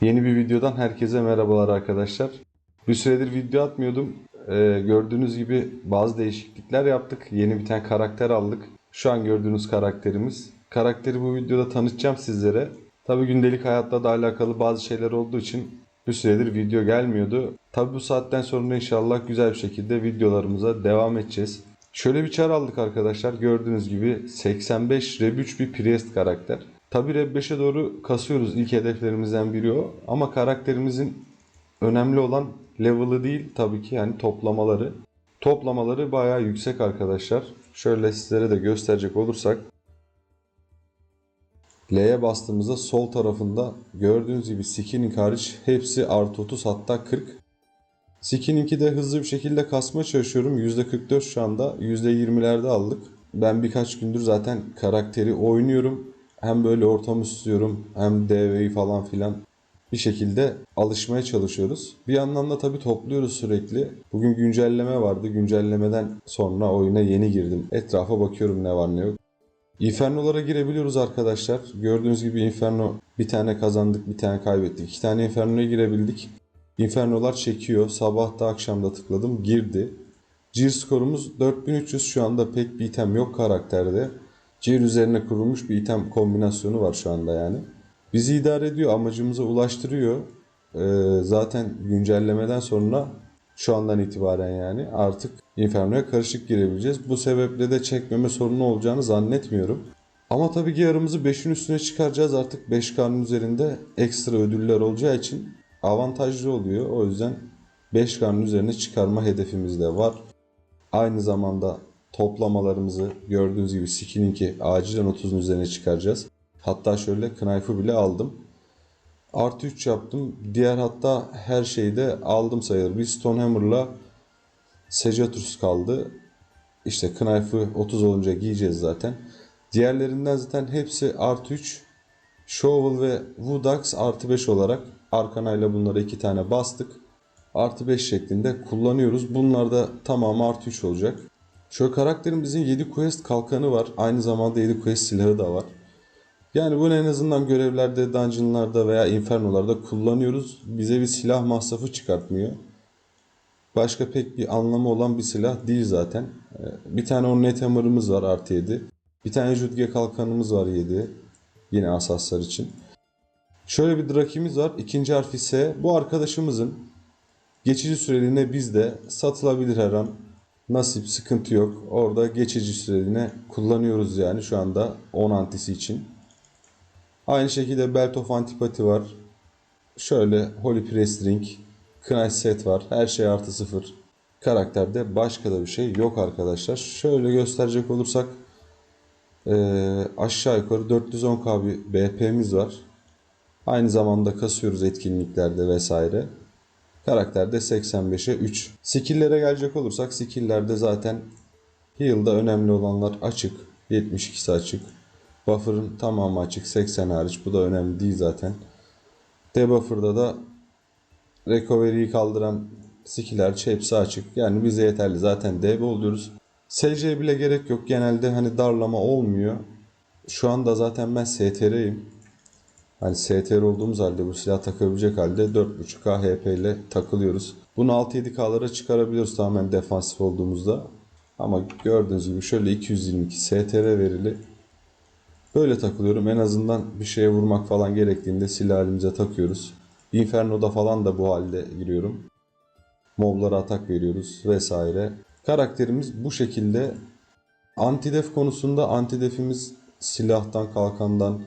Yeni bir videodan herkese merhabalar arkadaşlar. Bir süredir video atmıyordum. Ee, gördüğünüz gibi bazı değişiklikler yaptık. Yeni bir tane karakter aldık. Şu an gördüğünüz karakterimiz. Karakteri bu videoda tanıtacağım sizlere. Tabi gündelik hayatla da alakalı bazı şeyler olduğu için bir süredir video gelmiyordu. Tabi bu saatten sonra inşallah güzel bir şekilde videolarımıza devam edeceğiz. Şöyle bir çar aldık arkadaşlar. Gördüğünüz gibi 85 Rev 3 bir Priest karakter. Tabi Rev 5'e doğru kasıyoruz. İlk hedeflerimizden biri o. Ama karakterimizin önemli olan level'ı değil tabii ki yani toplamaları. Toplamaları bayağı yüksek arkadaşlar. Şöyle sizlere de gösterecek olursak. L'ye bastığımızda sol tarafında gördüğünüz gibi skinning hariç hepsi artı 30 hatta 40. Skinning'i de hızlı bir şekilde kasmaya çalışıyorum. %44 şu anda. %20'lerde aldık. Ben birkaç gündür zaten karakteri oynuyorum. Hem böyle ortam istiyorum hem DV'yi falan filan bir şekilde alışmaya çalışıyoruz. Bir yandan da tabii topluyoruz sürekli. Bugün güncelleme vardı. Güncellemeden sonra oyuna yeni girdim. Etrafa bakıyorum ne var ne yok. Inferno'lara girebiliyoruz arkadaşlar. Gördüğünüz gibi Inferno bir tane kazandık, bir tane kaybettik. İki tane Inferno'ya girebildik. Inferno'lar çekiyor. Sabah da akşam da tıkladım. Girdi. Gear skorumuz 4300. Şu anda pek bir item yok karakterde. Gear üzerine kurulmuş bir item kombinasyonu var şu anda yani. Bizi idare ediyor, amacımıza ulaştırıyor. Ee, zaten güncellemeden sonra şu andan itibaren yani artık Inferno'ya karışık girebileceğiz. Bu sebeple de çekmeme sorunu olacağını zannetmiyorum. Ama tabii ki yarımızı 5'in üstüne çıkaracağız. Artık 5K'nın üzerinde ekstra ödüller olacağı için avantajlı oluyor. O yüzden 5K'nın üzerine çıkarma hedefimiz de var. Aynı zamanda toplamalarımızı gördüğünüz gibi Skinning'i acilen 30'un üzerine çıkaracağız. Hatta şöyle Knife'ı bile aldım. Artı 3 yaptım. Diğer hatta her şeyi de aldım sayılır. Bir Stonehammer'la Sejatus kaldı. İşte Knife'ı 30 olunca giyeceğiz zaten. Diğerlerinden zaten hepsi artı 3. Shovel ve Woodax artı 5 olarak Arkanayla bunlara iki tane bastık. Artı 5 şeklinde kullanıyoruz. Bunlar da tamamı artı 3 olacak. Şöyle karakterimizin 7 quest kalkanı var. Aynı zamanda 7 quest silahı da var. Yani bunu en azından görevlerde, dungeonlarda veya infernolarda kullanıyoruz. Bize bir silah masrafı çıkartmıyor. Başka pek bir anlamı olan bir silah değil zaten. Ee, Bir tane Ornate Hammer'ımız var artı 7. Bir tane Jutge kalkanımız var 7. Yine asaslar için. Şöyle bir drakimiz var. İkinci harfi S. Bu arkadaşımızın geçici süreliğine bizde satılabilir her an. Nasip sıkıntı yok. Orada geçici süreliğine kullanıyoruz yani şu anda 10 antisi için. Aynı şekilde Belt of Antipati var. Şöyle Holy Press Ring, Knight Set var. Her şey artı sıfır. Karakterde başka da bir şey yok arkadaşlar. Şöyle gösterecek olursak eee, aşağı yukarı 410k bir BP'miz var. Aynı zamanda kasıyoruz etkinliklerde vesaire. Karakterde 85'e 3. Skill'lere gelecek olursak skill'lerde zaten heal'da önemli olanlar açık. 72'si açık. Buffer'ın tamamı açık 80 hariç. Bu da önemli değil zaten. Debuffer'da da recovery'yi kaldıran skill hariç hepsi açık. Yani bize yeterli. Zaten DB oluyoruz. SC'ye bile gerek yok. Genelde hani darlama olmuyor. Şu anda zaten ben STR'yim. Hani STR olduğumuz halde bu silah takabilecek halde 4.5K HP ile takılıyoruz. Bunu 6-7K'lara çıkarabiliyoruz tamamen defansif olduğumuzda. Ama gördüğünüz gibi şöyle 222 STR verili Böyle takılıyorum. En azından bir şeye vurmak falan gerektiğinde silah elimize takıyoruz. Inferno'da falan da bu halde giriyorum. Moblara atak veriyoruz vesaire. Karakterimiz bu şekilde. Antidef konusunda antidefimiz silahtan, kalkandan,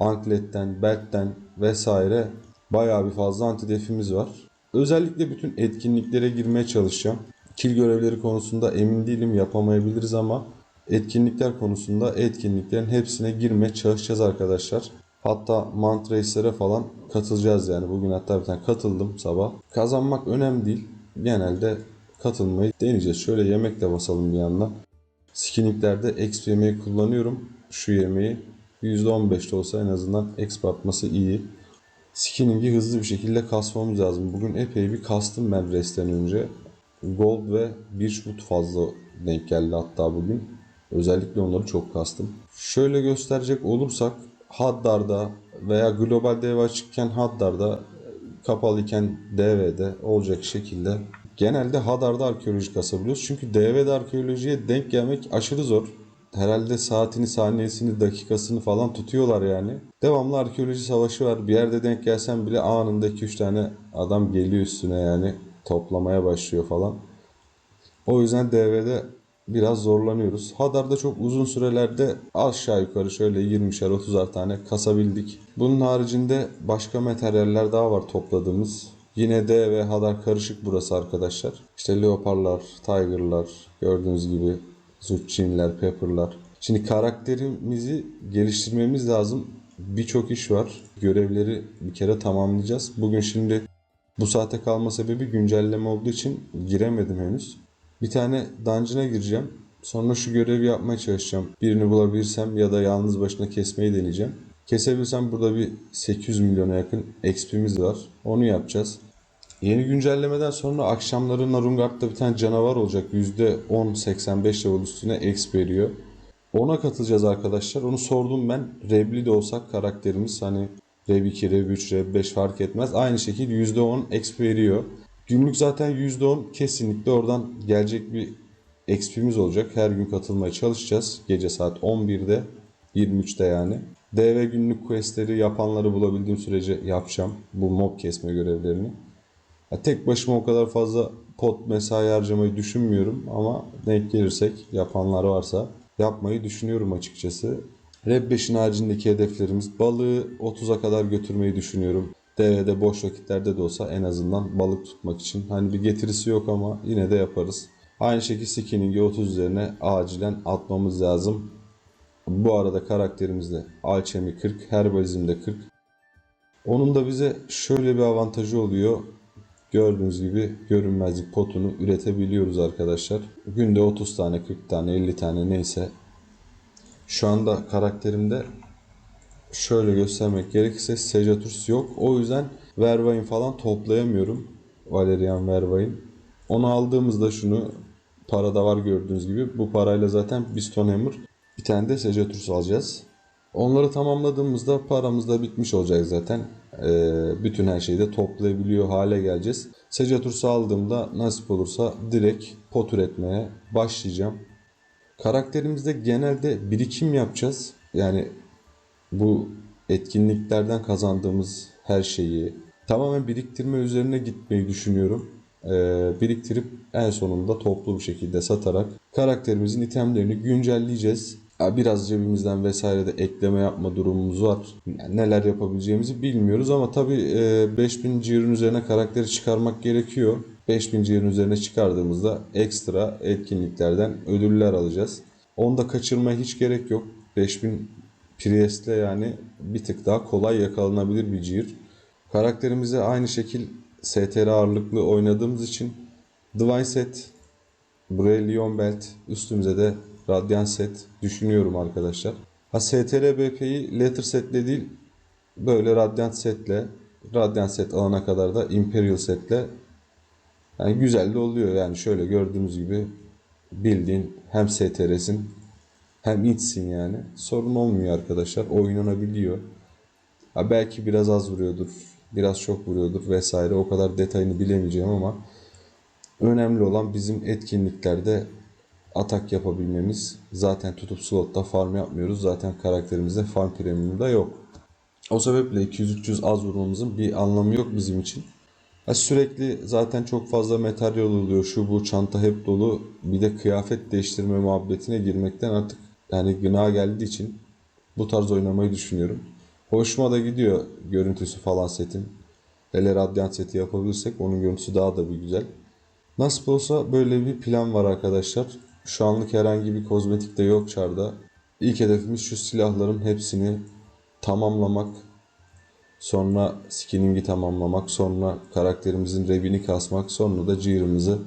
ankletten, beltten vesaire bayağı bir fazla antidefimiz var. Özellikle bütün etkinliklere girmeye çalışacağım. Kill görevleri konusunda emin değilim yapamayabiliriz ama etkinlikler konusunda etkinliklerin hepsine girmeye çalışacağız arkadaşlar. Hatta Mount Race'lere falan katılacağız yani. Bugün hatta bir tane katıldım sabah. Kazanmak önemli değil. Genelde katılmayı deneyeceğiz. Şöyle yemek de basalım bir yandan. Skinning'lerde exp yemeği kullanıyorum. Şu yemeği %15 de olsa en azından exp atması iyi. Skinning'i hızlı bir şekilde kasmamız lazım. Bugün epey bir kastım ben restten önce. Gold ve Birchwood fazla denk geldi hatta bugün. Özellikle onları çok kastım. Şöyle gösterecek olursak Haddar'da veya global dev açıkken HADDAR'da kapalıyken DV'de olacak şekilde genelde HADAR'da arkeoloji kasabiliyoruz. Çünkü DV'de arkeolojiye denk gelmek aşırı zor. Herhalde saatini, saniyesini, dakikasını falan tutuyorlar yani. Devamlı arkeoloji savaşı var. Bir yerde denk gelsen bile anında 2-3 tane adam geliyor üstüne yani toplamaya başlıyor falan. O yüzden DV'de biraz zorlanıyoruz. Hadar'da çok uzun sürelerde aşağı yukarı şöyle 20'şer 30'ar tane kasabildik. Bunun haricinde başka materyaller daha var topladığımız. Yine D ve Hadar karışık burası arkadaşlar. İşte leoparlar, tigerlar, gördüğünüz gibi zucchiniler, pepperlar. Şimdi karakterimizi geliştirmemiz lazım. Birçok iş var. Görevleri bir kere tamamlayacağız. Bugün şimdi bu saate kalma sebebi güncelleme olduğu için giremedim henüz. Bir tane dungeon'a gireceğim. Sonra şu görevi yapmaya çalışacağım. Birini bulabilirsem ya da yalnız başına kesmeyi deneyeceğim. Kesebilsem burada bir 800 milyona yakın XP'miz var. Onu yapacağız. Yeni güncellemeden sonra akşamları Narungard'da bir tane canavar olacak. %10 85 level üstüne XP veriyor. Ona katılacağız arkadaşlar. Onu sordum ben. Rebli de olsak karakterimiz hani Rev 2, Rev 3, Rev 5 fark etmez. Aynı şekilde %10 XP veriyor. Günlük zaten %10 kesinlikle oradan gelecek bir XP'miz olacak. Her gün katılmaya çalışacağız. Gece saat 11'de 23'te yani. DV günlük questleri yapanları bulabildiğim sürece yapacağım. Bu mob kesme görevlerini. Ya tek başıma o kadar fazla pot mesai harcamayı düşünmüyorum ama denk gelirsek yapanlar varsa yapmayı düşünüyorum açıkçası. Rap 5'in haricindeki hedeflerimiz balığı 30'a kadar götürmeyi düşünüyorum. DV'de boş vakitlerde de olsa en azından balık tutmak için. Hani bir getirisi yok ama yine de yaparız. Aynı şekilde skinning'i 30 üzerine acilen atmamız lazım. Bu arada karakterimizde alchemy 40, herbalizmde 40. Onun da bize şöyle bir avantajı oluyor. Gördüğünüz gibi görünmezlik potunu üretebiliyoruz arkadaşlar. Günde 30 tane, 40 tane, 50 tane neyse. Şu anda karakterimde şöyle göstermek gerekirse Sejaturus yok. O yüzden Vervain falan toplayamıyorum. Valerian Vervain. Onu aldığımızda şunu parada var gördüğünüz gibi. Bu parayla zaten bir Stonehammer bir tane de Sejaturus alacağız. Onları tamamladığımızda paramız da bitmiş olacak zaten. Ee, bütün her şeyi de toplayabiliyor hale geleceğiz. Sejaturus'u aldığımda nasip olursa direkt pot üretmeye başlayacağım. Karakterimizde genelde birikim yapacağız. Yani bu etkinliklerden kazandığımız her şeyi tamamen biriktirme üzerine gitmeyi düşünüyorum. Ee, biriktirip en sonunda toplu bir şekilde satarak karakterimizin itemlerini güncelleyeceğiz. Biraz cebimizden vesaire de ekleme yapma durumumuz var. Yani neler yapabileceğimizi bilmiyoruz ama tabii e, 5000 ciğerin üzerine karakteri çıkarmak gerekiyor. 5000 ciğerin üzerine çıkardığımızda ekstra etkinliklerden ödüller alacağız. Onu da kaçırmaya hiç gerek yok. 5000 Priest'le yani bir tık daha kolay yakalanabilir bir ciğer. Karakterimize aynı şekil STR ağırlıklı oynadığımız için Divine Set, Buraya Leon Belt, üstümüze de Radiant Set düşünüyorum arkadaşlar. Ha STR BP'yi Letter Set'le değil böyle Radiant Set'le Radiant Set alana kadar da Imperial Set'le yani güzel de oluyor yani şöyle gördüğünüz gibi bildiğin hem STR'sin hem içsin yani. Sorun olmuyor arkadaşlar. Oynanabiliyor. Ha belki biraz az vuruyordur. Biraz çok vuruyordur vesaire. O kadar detayını bilemeyeceğim ama önemli olan bizim etkinliklerde atak yapabilmemiz. Zaten tutup slotta farm yapmıyoruz. Zaten karakterimizde farm premium da yok. O sebeple 200-300 az vurmamızın bir anlamı yok bizim için. Ha sürekli zaten çok fazla materyal oluyor. Şu bu çanta hep dolu. Bir de kıyafet değiştirme muhabbetine girmekten artık yani gına geldiği için bu tarz oynamayı düşünüyorum. Hoşuma da gidiyor görüntüsü falan setin. Hele Radiant seti yapabilirsek onun görüntüsü daha da bir güzel. Nasip olsa böyle bir plan var arkadaşlar. Şu anlık herhangi bir kozmetik de yok çarda. İlk hedefimiz şu silahların hepsini tamamlamak. Sonra skinning'i tamamlamak. Sonra karakterimizin revini kasmak. Sonra da cığırımızı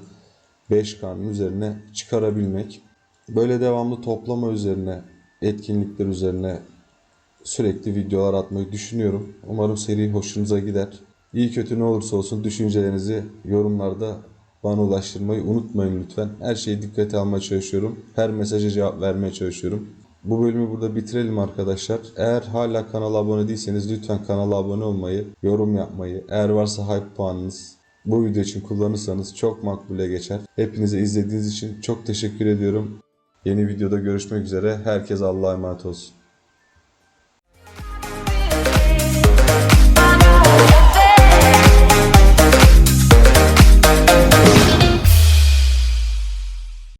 5K'nın üzerine çıkarabilmek. Böyle devamlı toplama üzerine, etkinlikler üzerine sürekli videolar atmayı düşünüyorum. Umarım seri hoşunuza gider. İyi kötü ne olursa olsun düşüncelerinizi yorumlarda bana ulaştırmayı unutmayın lütfen. Her şeyi dikkate almaya çalışıyorum. Her mesaja cevap vermeye çalışıyorum. Bu bölümü burada bitirelim arkadaşlar. Eğer hala kanala abone değilseniz lütfen kanala abone olmayı, yorum yapmayı, eğer varsa hype puanınız bu video için kullanırsanız çok makbule geçer. Hepinize izlediğiniz için çok teşekkür ediyorum. Yeni videoda görüşmek üzere. Herkes Allah'a emanet olsun.